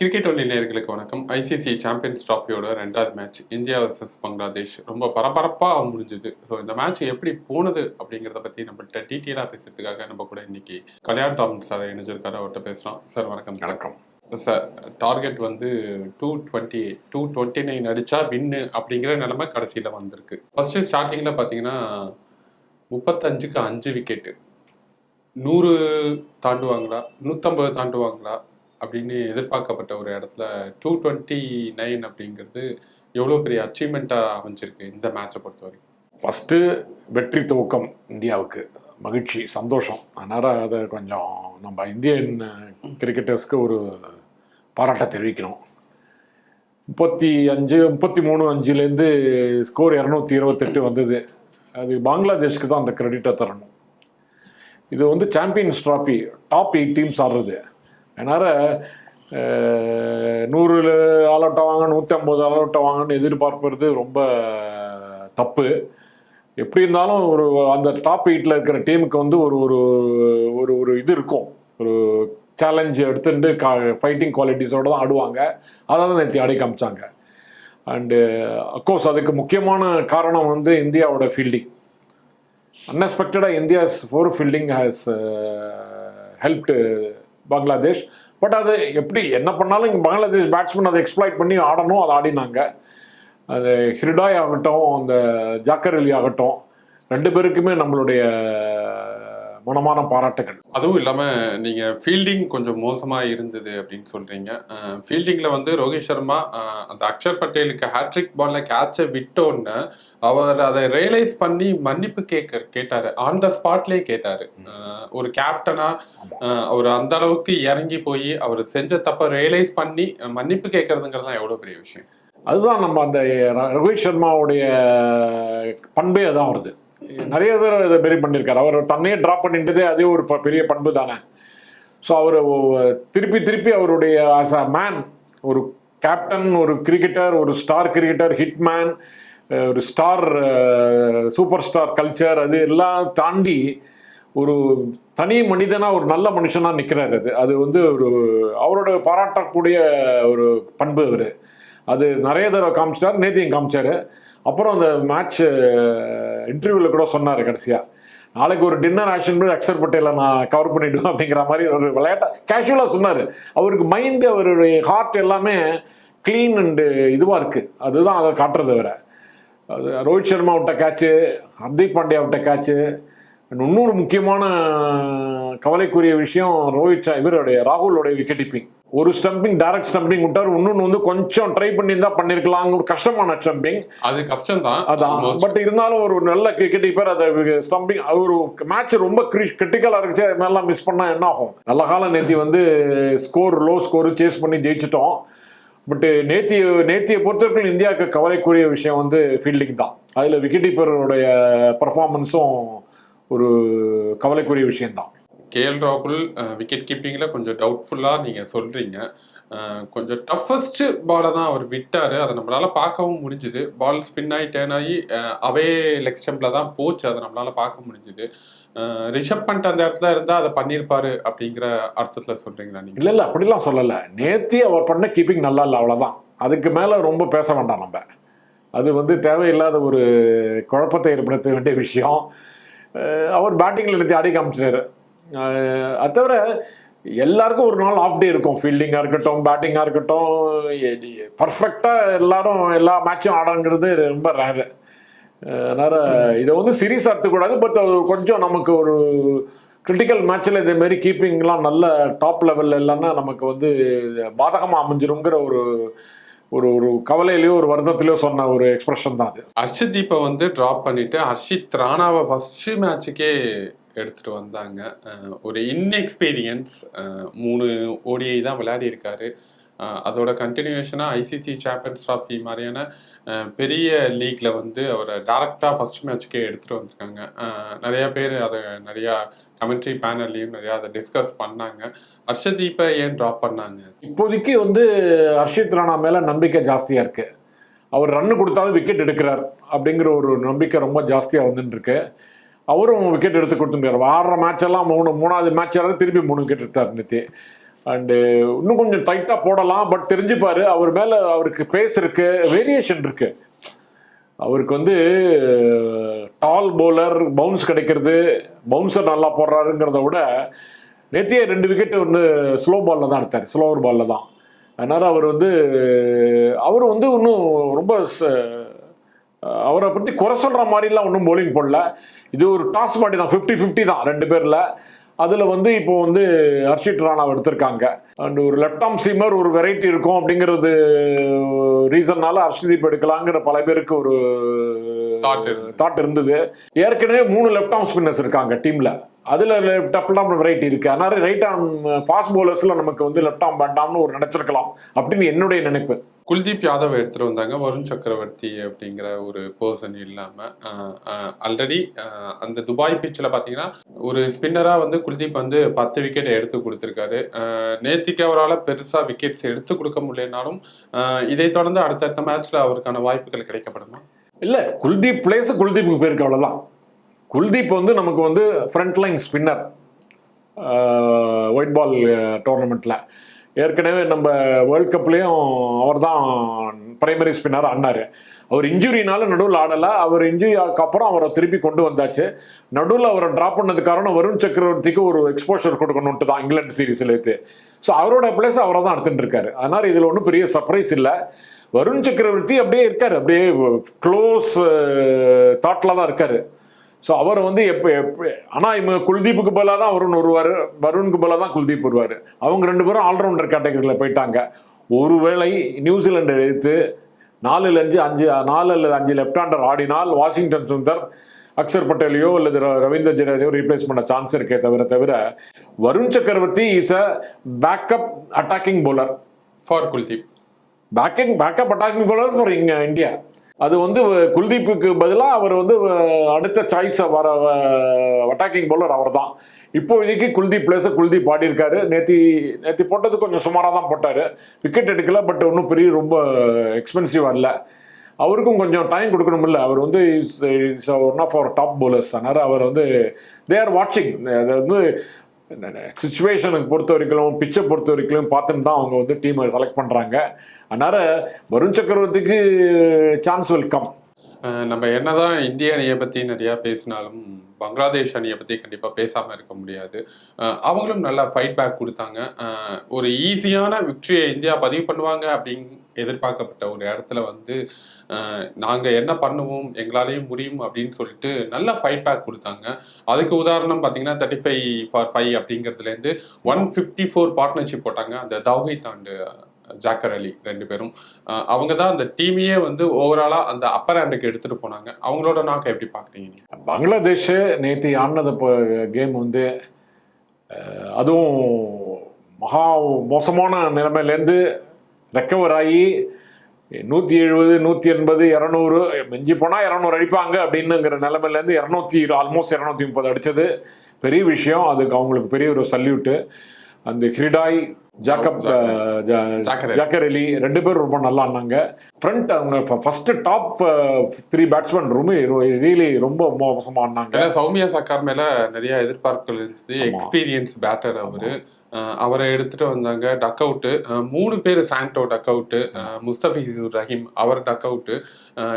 Cricket only நேயர்களுக்கு வணக்கம். ICC champions ட்ராஃபியோட ரெண்டாவது மேட்ச் இந்தியா வர்சஸ் பங்களாதேஷ். ரொம்ப பரபரப்பாக முடிஞ்சுது. ஸோ இந்த மேட்ச் எப்படி போனது அப்படிங்கிறத பற்றி நம்மள்ட்ட டீட்டெயிலாக பேசுறதுக்காக நம்ம கூட இன்னைக்கு கல்யாண் டாம் சார் இணைஞ்சிருக்காரு. அவர்கிட்ட பேசுகிறோம் சார் வணக்கம் வணக்கம். சார் டார்கெட் வந்து two twenty two twenty nine அடிச்சா வின்னு அப்படிங்கிற நிலைமை கடைசியில் வந்திருக்கு. ஃபர்ஸ்ட் ஸ்டார்டிங்கில் பார்த்தீங்கன்னா முப்பத்தஞ்சுக்கு அஞ்சு விக்கெட்டு நூறு தாண்டுவாங்களா? நூற்றம்பது தாண்டுவாங்களா? அப்படின்னு எதிர்பார்க்கப்பட்ட ஒரு இடத்துல டூ டுவெண்ட்டி நைன் அப்படிங்கிறது எவ்வளோ பெரிய அச்சீவ்மெண்ட்டாக அமைஞ்சிருக்கு இந்த மேட்சை பொறுத்த வரைக்கும் ஃபஸ்ட்டு வெற்றி துவக்கம் இந்தியாவுக்கு. மகிழ்ச்சி சந்தோஷம். அதனால் அதை கொஞ்சம் நம்ம இந்தியன் கிரிக்கெட்டர்ஸ்க்கு ஒரு பாராட்ட தெரிவிக்கணும். முப்பத்தி அஞ்சு முப்பத்தி மூணு அஞ்சுலேருந்து ஸ்கோர் இரநூத்தி இருபத்தெட்டு வந்தது. அது பங்களாதேஷ்க்கு தான் அந்த கிரெடிட்டை தரணும். இது வந்து Champions Trophy top eight teams ஆடுறது. அதனால் நூறு ஆல் வாங்க நூற்றி ஐம்பது ஆல் வாங்கன்னு எதிர்பார்ப்பது ரொம்ப தப்பு. எப்படி இருந்தாலும் ஒரு அந்த டாப் எயிட்டில் இருக்கிற டீமுக்கு வந்து ஒரு ஒரு ஒரு ஒரு இது இருக்கும். ஒரு சேலஞ்ச் எடுத்துட்டு கா ஃபைட்டிங் குவாலிட்டிஸோடு தான் ஆடுவாங்க. அதை தான் நேற்று ஆடி காமிச்சாங்க. அண்டு அக்கோர்ஸ் அதுக்கு முக்கியமான காரணம் வந்து இந்தியாவோட fielding அன்எக்ஸ்பெக்டடாக India's poor fielding has helped Bangladesh. But அது எப்படி என்ன பண்ணாலும் இங்கே பங்களாதேஷ் பேட்ஸ்மேன் அதை எக்ஸ்ப்ளாய்ட் பண்ணி ஆடணும் அதை ஆடினாங்க. அது ஹிருடாய் ஆகட்டும் அந்த ஜாக்கர் அலி ஆகட்டும் ரெண்டு பேருக்குமே நம்மளுடைய மனமான பாராட்டுகள். அதுவும் இல்லாமல் நீங்கள் ஃபீல்டிங் கொஞ்சம் மோசமாக இருந்தது அப்படின்னு சொல்கிறீங்க ஃபீல்டிங்கில் வந்து ரோஹித் சர்மா அந்த அக்ஷர் பட்டேலுக்கு ஹேட்ரிக் பால்ல கேட்சை விட்டோன்னு அவர் அதை ரியலைஸ் பண்ணி மன்னிப்பு கேட்க கேட்டாரு. ஆன் த ஸ்பாட்லேயே கேட்டாரு. ஒரு கேப்டனா அவர் அந்த அளவுக்கு இறங்கி போய் அவர் செஞ்ச தப்ப ரியலைஸ் பண்ணி மன்னிப்பு கேட்கறதுங்கிறது தான் எவ்வளோ பெரிய விஷயம். அதுதான் நம்ம அந்த ரோஹித் சர்மாவுடைய பண்பே அதான் வருது நிறைய பேர் இதை பெரிய பண்ணியிருக்காரு அவர் தன்னையே ட்ராப் பண்ணிட்டதே அதே ஒரு பெரிய பண்பு தானே. ஸோ அவர் திருப்பி திருப்பி அவருடைய ஆஸ் அ மேன் ஒரு கேப்டன் ஒரு கிரிக்கெட்டர் ஒரு ஸ்டார் கிரிக்கெட்டர் ஹிட்மேன் ஒரு ஸ்டார் சூப்பர் ஸ்டார் கல்ச்சர் அது எல்லாம் தாண்டி ஒரு தனி மனிதனாக ஒரு நல்ல மனுஷனாக நிற்கிறார் அது. அது வந்து ஒரு அவரோட பாராட்டக்கூடிய ஒரு பண்பு அவர். அது நிறைய தடவை காமிச்சிட்டார் நேத்தையும் காமிச்சாரு. அப்புறம் அந்த மேட்ச் இன்டர்வியூவில் கூட சொன்னார் கடைசியாக நாளைக்கு ஒரு டின்னர் ஆக்ஷன் பண்ணி அக்ஷர் பட்டேலை நான் கவர் பண்ணிவிடுவேன் அப்படிங்கிற மாதிரி ஒரு விளையாட்டை கேஷுவலாக சொன்னார். அவருக்கு மைண்டு அவருடைய ஹார்ட் எல்லாமே க்ளீன் அண்டு இதுவாக இருக்குது அதுதான் அதை காட்டுறது வேறு ரோஹித் சர்மா விட்ட கேட்சு ஹர்திக் பாண்டியா விட்ட கேட்சு இன்னொரு முக்கியமான கவலைக்குரிய விஷயம் ரோஹித் இவருடைய ராகுலோடைய விக்கெட் கீப்பிங் ஒரு ஸ்டம்பிங் டைரக்ட் ஸ்டம்பிங் விட்டார். இன்னொன்று வந்து கொஞ்சம் ட்ரை பண்ணியிருந்தா பண்ணியிருக்கலாம் ஒரு கஷ்டமான ஸ்டம்பிங் அது கஷ்டம்தான். அதான். Almost. பட் இருந்தாலும் ஒரு நல்ல கிரிக்கெட் கீப்பர் அதை ஸ்டம்பிங் ஒரு மேட்ச் ரொம்ப கிரிட்டிக்கலாக இருந்துச்சு அது மாதிரிலாம் மிஸ் பண்ணால் என்ன ஆகும்? நல்ல காலம் நேத்தி வந்து ஸ்கோர் லோ ஸ்கோர் சேஸ் பண்ணி ஜெயிச்சிட்டோம். பட்டு நேத்திய நேத்திய பொறுத்தவரைக்கும் இந்தியாவுக்கு கவலைக்குரிய விஷயம் வந்து ஃபீல்டிங் தான். அதில் விக்கெட் கீப்பருடைய பர்ஃபார்மன்ஸும் ஒரு கவலைக்குரிய விஷயம்தான். கேஎல் ராகுல் விக்கெட் கீப்பிங்கில் கொஞ்சம் டவுட்ஃபுல்லாக நீங்கள் சொல்கிறீங்க கொஞ்சம் டஃபஸ்ட் பாலை தான் அவர் விட்டார். அதை நம்மளால் பார்க்கவும் முடிஞ்சுது. பால் ஸ்பின் ஆகி டேர்ன் ஆகி அவே லெக் ஸ்டெம்ப்ல தான் போச்சு. அதை நம்மளால் பார்க்க முடிஞ்சுது. ரிஷப் பண்ட் அந்த இடத்துல இருந்தால் அதை பண்ணியிருப்பாரு அப்படிங்கிற அர்த்தத்தில் சொல்கிறீங்களா நீங்கள் இல்லை இல்லை அப்படிலாம் சொல்லலை. நேத்தி அவர் பண்ண கீப்பிங் நல்லா இல்லை அவ்வளோதான் அதுக்கு மேலே ரொம்ப பேச வேண்டாம் நம்ம. அது வந்து தேவையில்லாத ஒரு குழப்பத்தை ஏற்படுத்த வேண்டிய விஷயம். அவர் பேட்டிங்கில் நிறுத்தி ஆடி காமிச்சிட்டாரு அது தவிர எல்லாருக்கும் ஒரு நாள் ஆஃப் டே இருக்கும். ஃபீல்டிங்காக இருக்கட்டும் பேட்டிங்காக இருக்கட்டும் பர்ஃபெக்டாக எல்லாரும் எல்லா மேட்சும் ஆடங்கிறது ரொம்ப ரேரு அதனால் இதை வந்து சீரியஸ் எடுத்துக்கூடாது. பட் கொஞ்சம் நமக்கு ஒரு கிரிட்டிக்கல் மேட்ச்சில் இதேமாரி கீப்பிங்லாம் நல்ல டாப் லெவலில் இல்லைன்னா நமக்கு வந்து பாதகமாக அமைஞ்சிருங்கிற ஒரு ஒரு ஒரு கவலையிலையோ ஒரு வருத்தத்திலயோ சொன்ன ஒரு எக்ஸ்பிரஷன் தான் அது. ஹர்ஷதீப்பை வந்து ட்ராப் பண்ணிட்டு ஹர்ஷித் ராணாவை ஃபர்ஸ்ட் மேட்சுக்கே எடுத்துட்டு வந்தாங்க. ஒரு இன்எக்ஸ்பீரியன்ஸ் மூணு ஓடிஐ தான் விளையாடி இருக்காரு அதோட கண்டினியூஷனாக ஐசிசி சாம்பியன்ஸ் ட்ராஃபி மாதிரியான பெரிய லீக்ல வந்து அவரை டேரக்டாக ஃபர்ஸ்ட் மேட்ச்க்கே எடுத்துட்டு வந்திருக்காங்க. நிறையா நிறைய பேர் அதை நிறையா கமெண்ட்ரி பேனல்லையும் நிறையா அதை டிஸ்கஸ் பண்ணாங்க. ஹர்ஷதீப்பை ஏன் ட்ராப் பண்ணாங்க? இப்போதைக்கு வந்து ஹர்ஷித் ராணா மேலே நம்பிக்கை ஜாஸ்தியாக இருக்குது அவர் ரன்னு கொடுத்தாலும் விக்கெட் எடுக்கிறார் அப்படிங்கிற ஒரு நம்பிக்கை ரொம்ப ஜாஸ்தியாக வந்துட்டுருக்கு. அவரும் விக்கெட் எடுத்து கொடுத்துருக்காரு ஆடுற மேட்ச் எல்லாம் மூணு மூணாவது மேட்ச் எல்லாம் திருப்பி மூணு விக்கெட் எடுத்தார் நேற்று அண்டு இன்னும் கொஞ்சம் டைட்டாக போடலாம் பட் தெரிஞ்சுப்பார். அவர் மேலே அவருக்கு பேஸ் இருக்கு வேரியேஷன் இருக்கு. அவருக்கு வந்து டால் போலர் பவுன்ஸ் கிடைக்கிறது பவுன்சர் நல்லா போடுறாருங்கிறத விட நேத்தியே ரெண்டு விக்கெட் வந்து ஸ்லோ பாலில் தான் எடுத்தார். ஸ்லோவர் பாலில் தான். அதனால் அவர் வந்து அவர் வந்து இன்னும் ரொம்ப ச- அவரை பற்றி குறை சொல்கிற மாதிரிலாம் ஒன்றும் போலிங் போடல. இது ஒரு டாஸ் பாடி தான் ஃபிஃப்டி ஃபிஃப்டி தான் ரெண்டு பேரில். அதில் வந்து இப்போ வந்து ஹர்ஷித் ராணாவை எடுத்திருக்காங்க. அண்ட் ஒரு லெஃப்ட் ஆர்ம் சீமர் ஒரு வெரைட்டி இருக்கும் அப்படிங்கிறது ரீசன்னால ஹர்ஷதீப் எடுக்கலாங்கிற பல பேருக்கு ஒரு. தாட் இருந்தது. ஏற்கனவே மூணு லெஃப்ட் ஆர்ம் ஸ்பின்னர்ஸ் இருக்காங்க டீம்ல அதுல லெஃப்ட் ஆர்ம் வெரைட்டி இருக்கு. அதனால ரைட் ஆர்ம் ஃபாஸ்ட் பவுலர்ஸ்ல நமக்கு வந்து லெஃப்ட் ஆர்ம் வேண்டாம்னு ஒரு நினைச்சிருக்கலாம் அப்படின்னு என்னுடைய நினைப்பு. குல்தீப் யாதவ் எடுத்துகிட்டு வந்தாங்க வருண் சக்கரவர்த்தி அப்படிங்கிற ஒரு பர்சன் இல்லாம ஆல்ரெடி அந்த துபாய் பிச்சில் பார்த்தீங்கன்னா ஒரு ஸ்பின்னராக வந்து குல்தீப் வந்து பத்து விக்கெட் எடுத்து கொடுத்துருக்காரு. அஹ், நேத்திக்கு அவரால் பெருசா விக்கெட்ஸ் எடுத்து கொடுக்க முடியலனாலும் இதை தொடர்ந்து அடுத்தடுத்த மேட்ச்சில் அவருக்கான வாய்ப்புகள் கிடைக்கப்படுமா? இல்லை குல்தீப் பிளேஸ் குல்தீப்புக்கு பேருக்கு அவ்வளோதான் குல்தீப் வந்து நமக்கு வந்து front line spinner white ball டோர்னமெண்ட்ல ஏற்கனவே நம்ம வேர்ல்ட் கப்லேயும் அவர் தான் பிரைமரி ஸ்பின்னர் ஆனார். அவர் இன்ஜுரினால நடுவில் ஆடலை. அவர் இன்ஜுரி அப்புறம் அவரை திருப்பி கொண்டு வந்தாச்சு. நடுவில் அவரை ட்ராப் பண்ணது காரணம் வருண் சக்கரவர்த்திக்கு ஒரு எக்ஸ்போஷர் கொடுக்கணுன்ட்டு தான் இங்கிலாந்து சீரீஸில் எடுத்து ஸோ அவரோட பிளேஸ் அவரை தான் எடுத்துட்டு இருக்காரு. அதனால் இதில் ஒன்றும் பெரிய சர்ப்ரைஸ் இல்லை. வருண் சக்கரவர்த்தி அப்படியே இருக்கார். அப்படியே க்ளோஸ் தாட்டில் தான் இருக்காரு. ஸோ அவர் வந்து எப்போ எப்போ ஆனால் இவங்க குல்தீப்புக்கு பதிலாக தான் வருண் வருவார் வருணுக்கு பதிலாக தான் குல்தீப் வருவார். அவங்க ரெண்டு பேரும் ஆல்ரவுண்டர் கேட்டகரியில் போயிட்டாங்க. ஒருவேளை நியூசிலாண்டை எடுத்து நாலுல அஞ்சு அஞ்சு நாலு அல்லது அஞ்சு லெஃப்ட் ஹேண்டர் ஆடினால் வாஷிங்டன் சுந்தர் அக்சர் பட்டேலையோ அல்லது ரவீந்திர ஜடேஜாவோ ரீப்ளேஸ் பண்ண சான்ஸ் இருக்கே தவிர தவிர Varun Chakravarthy is a backup attacking bowler. For Kuldeep. Backing backup attacking bowler for இங்க இந்தியா. அது வந்து வ- குல்தீப்புக்கு பதிலாக அவர் வந்து அடுத்த சாய்ஸ் வர அட்டாக்கிங் பவுலர் அவர் தான் இப்போதைக்கு குல்தீப் பிளேஸ குல்தீப் ஆடியிருக்காரு. நேத்தி நேத்தி போட்டது கொஞ்சம் சுமாராக தான் போட்டார். விக்கெட் எடுக்கல பட் ஒன்றும் பெரிய ரொம்ப எக்ஸ்பென்சிவாக இல்லை அவருக்கும் கொஞ்சம் டைம் கொடுக்கணும்ல அவர் வந்து இஸ் ஒன் ஆஃப் அவர் டாப் பவுலர்ஸ் அதனால் அவர் வந்து தே ஆர் வாட்சிங் அது வந்து சுச்சுவேஷனுக்கு பொறுத்த வரைக்கும் பிச்சை பொறுத்த வரைக்கும் பார்த்துன்னு தான் அவங்க வந்து டீமை செலக்ட் பண்ணுறாங்க அதனால வருண் சக்கரவர்த்திக்கு சான்ஸ் வெல்கம் அஹ் நம்ம என்னதான் இந்திய அணியை பத்தி நிறைய பேசினாலும் பங்களாதேஷ் அணியை பத்தி கண்டிப்பா பேசாம இருக்க முடியாது. அவங்களும் நல்லா ஃபைட் பேக் கொடுத்தாங்க. ஒரு ஈஸியான வெற்றியை இந்தியா பதிவு பண்ணுவாங்க அப்படின்னு எதிர்பார்க்கப்பட்ட ஒரு இடத்துல வந்து நாங்கள் நாங்க என்ன பண்ணுவோம் எங்களாலையும் முடியும் அப்படின்னு சொல்லிட்டு நல்ல ஃபைட் பேக் கொடுத்தாங்க. அதுக்கு உதாரணம் பாத்தீங்கன்னா தேர்ட்டி ஃபைவ் ஃபார் ஃபைவ் அப்படிங்கிறதுல இருந்து ஒன் ஃபிஃப்டி ஃபோர் பார்ட்னர்ஷிப் போட்டாங்க. அந்த தௌஹை தாண்டு ஜாக்கர் அலி ரெண்டு பேரும். அவங்க தான் அந்த டீமையே வந்து ஓவராலாக அந்த அப்பர் ஹேண்டுக்கு எடுத்துகிட்டு போனாங்க. அவங்களோட நாக்க எப்படி பார்க்குறீங்க பங்களாதேஷ் நேற்று ஆடினது கேம் வந்து அதுவும் மகா மோசமான நிலைமையிலேருந்து ரெக்கவர் ஆகி நூற்றி எழுபது நூற்றி எண்பது இரநூறு மிஞ்சி போனால் இரநூறு அடிப்பாங்க அப்படின்னுங்கிற நிலமையிலேருந்து இரநூத்தி ஆல்மோஸ்ட் இரநூத்தி முப்பது அடித்தது பெரிய விஷயம் அதுக்கு அவங்களுக்கு பெரிய ஒரு சல்யூட்டு அந்த ஹிரிடாய் ஜாக்கப் அஹ், ஜா- ஜாக்கர் அலி. ஜாக்கர் அலி. ரெண்டு பேரும் ரொம்ப நல்லா ஆனாங்க ஃப்ரண்ட் அவங்க ஃபர்ஸ்ட் டாப் த்ரீ பேட்ஸ்மேன் ரொம்ப ரியலி ரொம்ப மோசமாக ஆடினாங்க. ஏன்னா சௌமியா சக்கார் மேல நிறைய எதிர்பார்ப்புகள் இருந்தது. எக்ஸ்பீரியன்ஸ் பேட்டர் அவரு. அவரை எடுத்துட்டு வந்தாங்க டக் அவுட்டு மூணு பேர் சாண்டோ டக் அவுட்டு முஸ்தபிசூர் ரஹீம் அவர் டக் அவுட்டு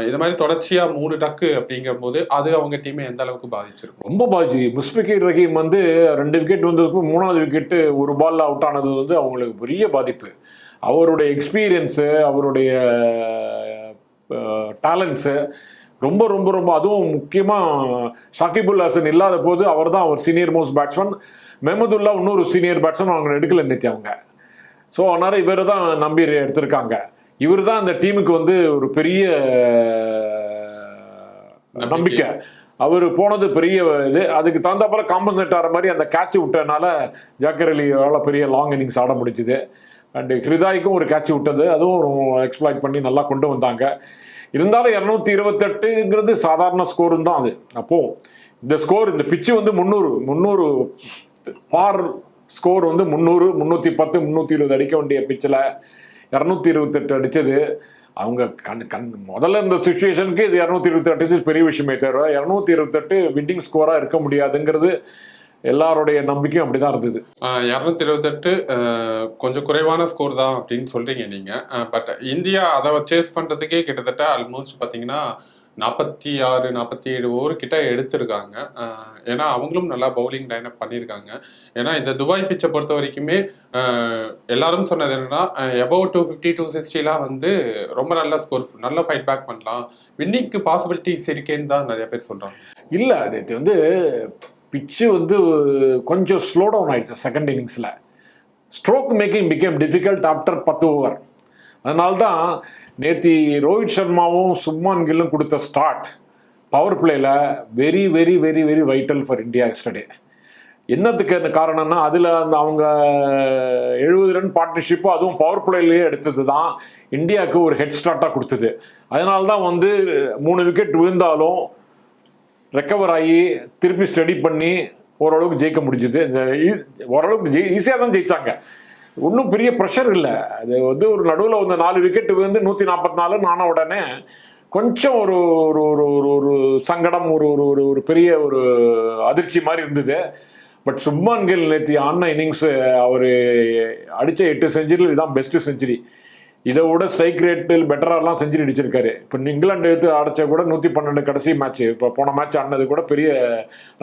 இது மாதிரி தொடர்ச்சியா மூணு டக்கு அப்படிங்கிற போது அது அவங்க டீமை எந்த அளவுக்கு பாதிச்சிருக்கும்? ரொம்ப பாதிச்சு. முஸ்பிகிர் ரஹீம் வந்து ரெண்டு விக்கெட் வந்ததுக்கு மூணாவது விக்கெட்டு ஒரு பால்ல அவுட் ஆனது வந்து அவங்களுக்கு பெரிய பாதிப்பு. அவருடைய எக்ஸ்பீரியன்ஸு அவருடைய டேலண்ட்ஸு ரொம்ப ரொம்ப ரொம்ப அதுவும் முக்கியமாக ஷாக்கிபுல் ஹசன் இல்லாத போது அவர் தான் அவர் சீனியர் மோஸ்ட் பேட்ஸ்மேன் மெஹமதுல்லா இன்னொரு சீனியர் பேட்ஸ்மேன் அவங்க எடுக்கல நித்தி அவங்க. ஸோ அதனால் இவர் தான் நம்பி எடுத்திருக்காங்க. இவர் தான் இந்த டீமுக்கு வந்து ஒரு பெரிய நம்பிக்கை. அவர் போனது பெரிய இது. அதுக்கு தகுந்தாப்புல காம்பன்சேட் ஆகிற மாதிரி அந்த கேட்ச் விட்டனால ஜாக்கர் அலியால் பெரிய லாங் இன்னிங்ஸ் ஆட முடிஞ்சுது. அண்டு ஹிருதாய்க்கும் ஒரு கேட்ச் விட்டது. அதுவும் எக்ஸ்ப்ளாய்ட் பண்ணி நல்லா கொண்டு வந்தாங்க. இருந்தாலும் இரநூத்தி இருபத்தெட்டுங்கிறது சாதாரண ஸ்கோரும் தான் அது. அப்போ இந்த ஸ்கோர் இந்த பிச்சு வந்து முந்நூறு முந்நூறு பார் ஸ்கோர் வந்து முந்நூறு முந்நூற்றி பத்து முந்நூற்றி இருபது அடிக்க வேண்டிய பிச்சில் இரநூத்தி இருபத்தெட்டு அடித்தது அவங்க கண் கண் முதல்ல இருந்த சுச்சுவேஷனுக்கு இது இரநூத்தி இருபத்தெட்டு பெரிய விஷயமே தவிர இரநூத்தி இருபத்தெட்டு வின்னிங் ஸ்கோராக இருக்க முடியாதுங்கிறது எல்லாருடைய நம்பிக்கையும் அப்படிதான் இருந்தது. இரநூத்தி இருபத்தெட்டு கொஞ்சம் குறைவான ஸ்கோர் தான் அப்படின்னு சொல்றீங்க நீங்க. பட் இந்தியா அதை சேஸ் பண்றதுக்கே கிட்டத்தட்ட ஆல்மோஸ்ட் பாத்தீங்கன்னா நாற்பத்தி ஆறு நாற்பத்தி ஏழு ஓவர் கிட்ட எடுத்திருக்காங்க. ஏன்னா அவங்களும் நல்லா பவுலிங் லைனப் பண்ணியிருக்காங்க. ஏன்னா இந்த துபாய் பிச்சை பொறுத்த வரைக்குமே எல்லாரும் சொன்னது என்னன்னா எபோவ் டூ ஃபிஃப்டி டூ சிக்ஸ்டிலாம் வந்து ரொம்ப நல்ல ஸ்கோர் நல்ல ஃபைட் பேக் பண்ணலாம். வின்னிங்க்கு பாசிபிலிட்டிஸ் இருக்கேன்னு தான் நிறைய பேர் சொல்றாங்க. இல்லை அது வந்து பிச்சு வந்து கொஞ்சம் ஸ்லோ டவுன் ஆயிடுச்சு செகண்ட் இன்னிங்ஸில் stroke making become difficult after பத்து ஓவர் அதனால தான் நேத்தி ரோஹித் சர்மாவும் சுப்மான் கில்லும் கொடுத்த start power பிளேயில் very very very very vital for India yesterday என்னத்துக்கு அந்த காரணம்னா அதில் அந்த அவங்க எழுபது ரன் பார்ட்னர்ஷிப்பு அதுவும் பவர் பிளேலேயே எடுத்தது தான் இந்தியாவுக்கு ஒரு ஹெட் ஸ்டார்ட்டாக கொடுத்தது. அதனால தான் வந்து மூணு விக்கெட் விழுந்தாலும் ரெக்கவர் ஆகி திருப்பி ஸ்டடி பண்ணி ஓரளவுக்கு ஜெயிக்க முடிஞ்சுது. ஓரளவுக்கு ஜெயி ஈஸியாக தான் ஜெயிச்சாங்க. ஒன்றும் பெரிய ப்ரெஷர் இல்லை. அது வந்து ஒரு நடுவில் வந்து நாலு விக்கெட் வந்து நூற்றி நாற்பத்தி நாலு ஆன உடனே கொஞ்சம் ஒரு ஒரு ஒரு ஒரு ஒரு சங்கடம் ஒரு ஒரு ஒரு ஒரு பெரிய ஒரு அதிர்ச்சி மாதிரி இருந்தது. பட் சுப்மான் கில் நேற்று ஆன இன்னிங்ஸ் அவர் அடித்த எட்டு செஞ்சுரியில் இதுதான் பெஸ்ட்டு செஞ்சுரி இதை விட ஸ்ட்ரைக் ரேட்டில் பெட்டராலாம் செஞ்சுரி அடிச்சிருக்காரு இப்போ இங்கிலாந்து எடுத்து அடிச்சா கூட நூற்றி பன்னெண்டு கடைசி மேட்ச் இப்போ போன மேட்ச் ஆடினது கூட பெரிய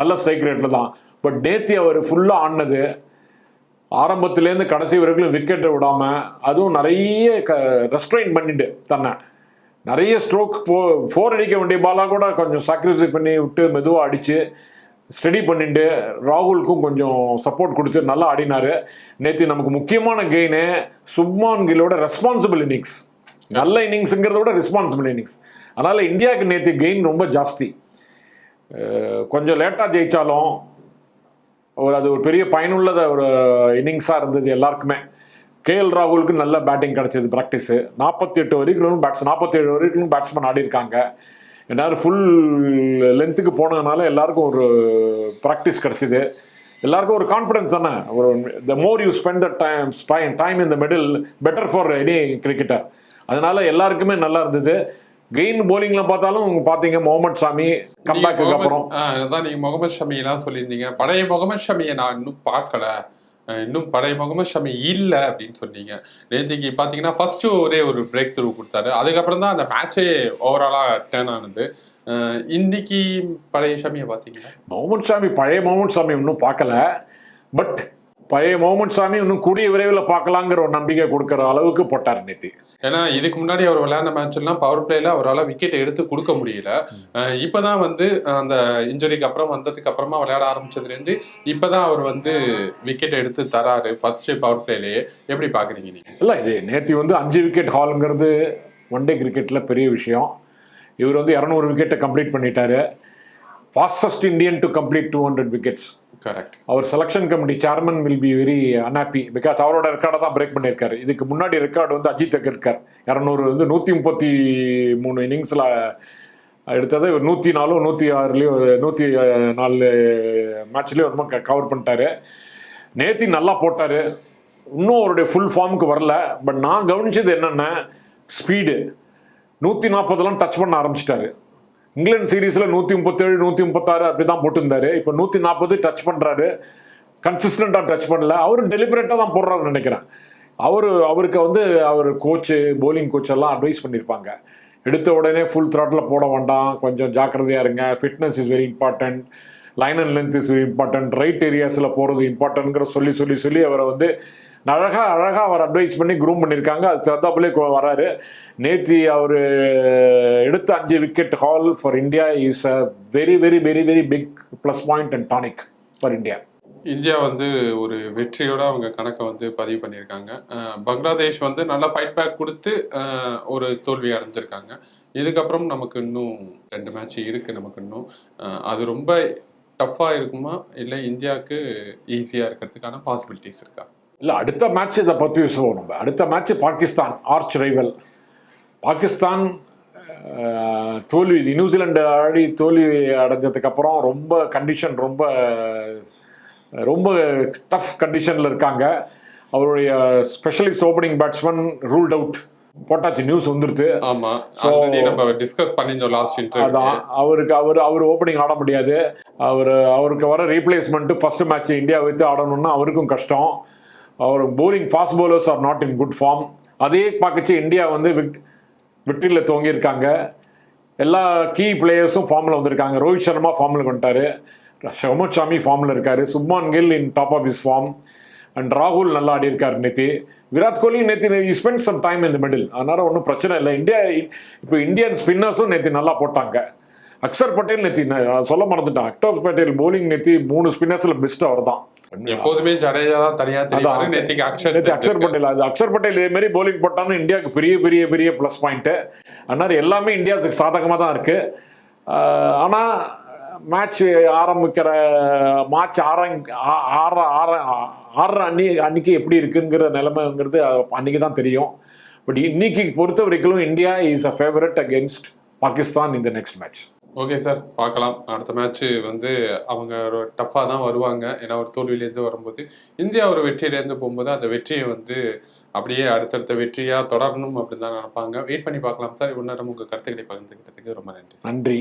நல்ல ஸ்ட்ரைக் ரேட்டில் தான். பட் நேத்தி அவர் ஃபுல்லாக ஆடினது ஆரம்பத்துலேருந்து கடைசி வரைக்கும் விக்கெட்டை விடாமல் அதுவும் நிறைய க ரெஸ்ட்ரைன் பண்ணிட்டு தன்னை. நிறைய ஸ்ட்ரோக் ஃபோ ஃபோர் அடிக்க வேண்டிய பாலாக கூட கொஞ்சம் சாக்ரிஃபைஸ் பண்ணி விட்டு மெதுவாக அடித்து ஸ்டடி பண்ணிட்டு ராகுலுக்கும் கொஞ்சம் சப்போர்ட் கொடுத்து நல்லா ஆடினாரு. நேற்று நமக்கு முக்கியமான கெயினு சுப்மான் கிலோட ரெஸ்பான்சிபிள் இன்னிங்ஸ் நல்ல இன்னிங்ஸுங்கிறத விட ரெஸ்பான்சிபிள் இன்னிங்ஸ் அதனால் இந்தியாவுக்கு நேற்று கெயின் ரொம்ப ஜாஸ்தி. கொஞ்சம் லேட்டாக ஜெயித்தாலும் ஒரு அது ஒரு பெரிய பயனுள்ளத ஒரு இன்னிங்ஸாக இருந்தது எல்லாருக்குமே. கேஎல் ராகுலுக்கு நல்ல பேட்டிங் கிடச்சிது ப்ராக்டிஸு நாற்பத்தி எட்டு வரைக்கும் பேட்ஸ் நாற்பத்தேழு வரைக்கும் பேட்ஸ்மேன் ஆடி இருக்காங்க எல்லாரும் ஃபுல் லென்த்துக்கு போனதுனால எல்லாருக்கும் ஒரு ப்ராக்டிஸ் கிடைச்சிது. எல்லாருக்கும் ஒரு கான்ஃபிடன்ஸ் தானே? ஒரு the more you spend the time time in the middle better for any cricketer அதனால எல்லாருக்குமே நல்லா இருந்தது. கெயின் போலிங்ல பார்த்தாலும் பார்த்தீங்க முகமது சாமி கம்பேக்கு அப்புறம். அதான் நீங்க முகமது ஷமி எல்லாம் சொல்லியிருந்தீங்க. பழைய முகமது ஷமியை நான் இன்னும் பார்க்கல. இன்னும் பழைய முகமது ஷமி இல்லை அப்படின்னு சொன்னீங்க. நேற்றுக்கு பார்த்தீங்கன்னா ஃபர்ஸ்ட்டு ஒரே ஒரு பிரேக் த்ரூ கொடுத்தாரு. அதுக்கப்புறம் தான் அந்த மேட்சே ஓவராலாக டேர்ன் ஆனது. இன்னைக்கு பழைய ஷமியை பார்த்தீங்கன்னா முகமது சாமி பழைய முகமது சாமி இன்னும் பார்க்கல. பட் பழைய முகமது சாமி இன்னும் கூடிய விரைவில் பார்க்கலாங்கிற ஒரு நம்பிக்கை கொடுக்குற அளவுக்கு போட்டார் நேத்தி. ஏன்னா இதுக்கு முன்னாடி அவர் விளையாடின மேட்ச் எல்லாம் பவர் பிளேல அவரால் விக்கெட் எடுத்து கொடுக்க முடியல. இப்பதான் வந்து அந்த இன்ஜுரிக்கு அப்புறம் வந்ததுக்கு அப்புறமா விளையாட ஆரம்பிச்சதுல இருந்து இப்பதான் அவர் வந்து விக்கெட் எடுத்து தராரு ஃபர்ஸ்ட் பவர் பிளேலயே எப்படி பாக்குறீங்க நீங்க? இல்லை இது நேத்தி வந்து அஞ்சு விக்கெட் ஹாலுங்கிறது ஒன் டே கிரிக்கெட்டில் பெரிய விஷயம். இவர் வந்து இரநூறு விக்கெட்டை கம்ப்ளீட் பண்ணிட்டாரு. Fastest Indian to complete two hundred wickets correct our selection committee chairman will be very unhappy because அவரோட ரெக்கார்டை தான் பிரேக் பண்ணியிருக்காரு. இதுக்கு முன்னாடி ரெக்கார்டு வந்து அஜித் தக் இருக்கார் இரநூறு வந்து நூற்றி முப்பத்தி மூணு இன்னிங்ஸில் எடுத்தது. நூற்றி நாலும் நூற்றி ஆறுலேயும் நூற்றி நாலு மேட்ச்லேயும் ரொம்ப கவர் பண்ணிட்டாரு. நேத்தி நல்லா போட்டார். இன்னும் அவருடைய ஃபுல் ஃபார்முக்கு வரல. பட் நான் கவனிச்சது என்னென்ன ஸ்பீடு நூற்றி நாற்பதெல்லாம் டச் பண்ண ஆரம்பிச்சிட்டாரு. இங்கிலாந்து சீரீஸில் நூற்றி முப்பத்தேழு நூற்றி முப்பத்தாறு அப்படி தான் போட்டிருந்தாரு. இப்போ நூற்றி நாற்பது டச் பண்ணுறாரு கன்சிஸ்டண்ட்டாக டச் பண்ணல. அவர் டெலிபரேட்டாக தான் போடுறாருன்னு நினைக்கிறேன். அவர் அவருக்கு வந்து அவர் கோச்சு போலிங் கோச் எல்லாம் அட்வைஸ் பண்ணியிருப்பாங்க எடுத்த உடனே ஃபுல் த்ராட்டில் போட வேண்டாம். கொஞ்சம் ஜாக்கிரதையாக இருங்க. Fitness is very important line and length is very important right ஏரியாஸில் போகிறது இம்பார்ட்டன்ட்ங்கிற சொல்லி சொல்லி சொல்லி அவரை வந்து அழகாக அழகாக அவர் அட்வைஸ் பண்ணி குரூம் பண்ணியிருக்காங்க அது தகுந்தாப்புலே வராரு. நேற்று அவர் எடுத்த அஞ்சு wicket haul for India is a very very very very big plus point and tonic for India India வந்து ஒரு வெற்றியோட அவங்க கணக்கை வந்து பதிவு பண்ணியிருக்காங்க. பங்களாதேஷ் வந்து நல்லா ஃபைட் பேக் கொடுத்து ஒரு தோல்வி அடைஞ்சிருக்காங்க. இதுக்கப்புறம் நமக்கு இன்னும் ரெண்டு மேட்ச் இருக்கு நமக்கு இன்னும். அது ரொம்ப டஃப்பாக இருக்குமா? இல்லை இந்தியாவுக்கு ஈஸியாக இருக்கிறதுக்கான பாசிபிலிட்டிஸ் இருக்கா? இல்லை அடுத்த மேட்ச் இதை பற்றி சொல்லுவோம் நம்ம. அடுத்த match Pakistan arch rival Pakistan தோல்வி நியூசிலாந்து ஆடி தோல்வி அடைஞ்சதுக்கு அப்புறம் ரொம்ப கண்டிஷன் ரொம்ப ரொம்ப டஃப் கண்டிஷனில் இருக்காங்க. அவருடைய specialist opening batsman ruled out போட்டாச்சு நியூஸ் வந்துருது. ஆமா. So- ஆல்ரெடி நம்ம டிஸ்கஸ் பண்ணியிருந்தோம் லாஸ்ட் இன்டர்வியூ அதான். அவருக்கு அவர் அவர் ஓப்பனிங் ஆட முடியாது. அவர் அவருக்கு வர ரீப்ளேஸ்மெண்ட் ஃபர்ஸ்ட் மேட்ச் இந்தியா வைத்து ஆடணும்னா அவருக்கும் கஷ்டம். அவர் bowling fast bowlers are not in good form அதே பார்க்கச்சு இந்தியா வந்து விக் வெற்றியில் துவங்கியிருக்காங்க. எல்லா கீ பிளேயர்ஸும் ஃபார்மில் வந்திருக்காங்க. ரோஹித் சர்மா ஃபார்மில் வந்துட்டாரு. ஷமத் ஷாமி ஃபார்மில் இருக்கார். Shubman Gill in top of his form and ராகுல் நல்லா ஆடி இருக்கார் நேத்தி. விராட் கோலி நேத்தி ஸ்பெண்ட் சம் டைம் இந்த மிடில் அதனால் ஒன்றும் பிரச்சனை இல்லை. இந்தியா இப்போ இந்தியன் ஸ்பின்னர்ஸும் நேத்தி நல்லா போட்டாங்க. அக்ஷர் பட்டேல் நேத்தி நான் சொல்ல மறந்துட்டேன். அக்ஷர் பட்டேல் போலிங் நேத்தி மூணு ஸ்பின்னர்ஸில் பெஸ்ட் அவர் தான் எப்போதுமே ஜடேஜா தான் தனியா தெரியும் அதான். நேத்திக்கு அக்ஷர் நேத்து அக்ஷர் பட்டேல் அது அக்ஷர் பட்டேல் இதே மாதிரி bowling போட்டான்னு இந்தியாவுக்கு பெரிய பெரிய பெரிய ப்ளஸ் பாயிண்ட்டு அதனால எல்லாமே இந்தியாவுக்கு சாதகமாக தான் இருக்கு. ஆஹ் ஆனா மேட்ச் ஆரம்பிக்கிற மேட்ச் ஆர ஆற ஆற ஆடுற அன்னி அன்னைக்கு எப்படி இருக்குங்கிற நிலைமைங்கிறது அன்னைக்கு தான் தெரியும். பட் இன்னைக்கு பொறுத்த வரைக்கும் India is a favourite against Pakistan இந்த நெக்ஸ்ட் மேட்ச் ஓகே சார் பார்க்கலாம். அடுத்த மேட்ச் வந்து அவங்க டஃப்பாக தான் வருவாங்க. ஏன்னா ஒரு தோல்வியிலேருந்து வரும்போது இந்தியா ஒரு வெற்றியிலேருந்து போகும்போது அந்த வெற்றியை வந்து அப்படியே அடுத்தடுத்த வெற்றியாக தொடரணும் அப்படின்னு தான் நினைப்பாங்க. வெயிட் பண்ணி பார்க்கலாம் சார் இவ்வளோ நேரம் உங்கள் கருத்துக்களை பகிர்ந்துக்கிட்டதுக்கு ரொம்ப நன்றி நன்றி.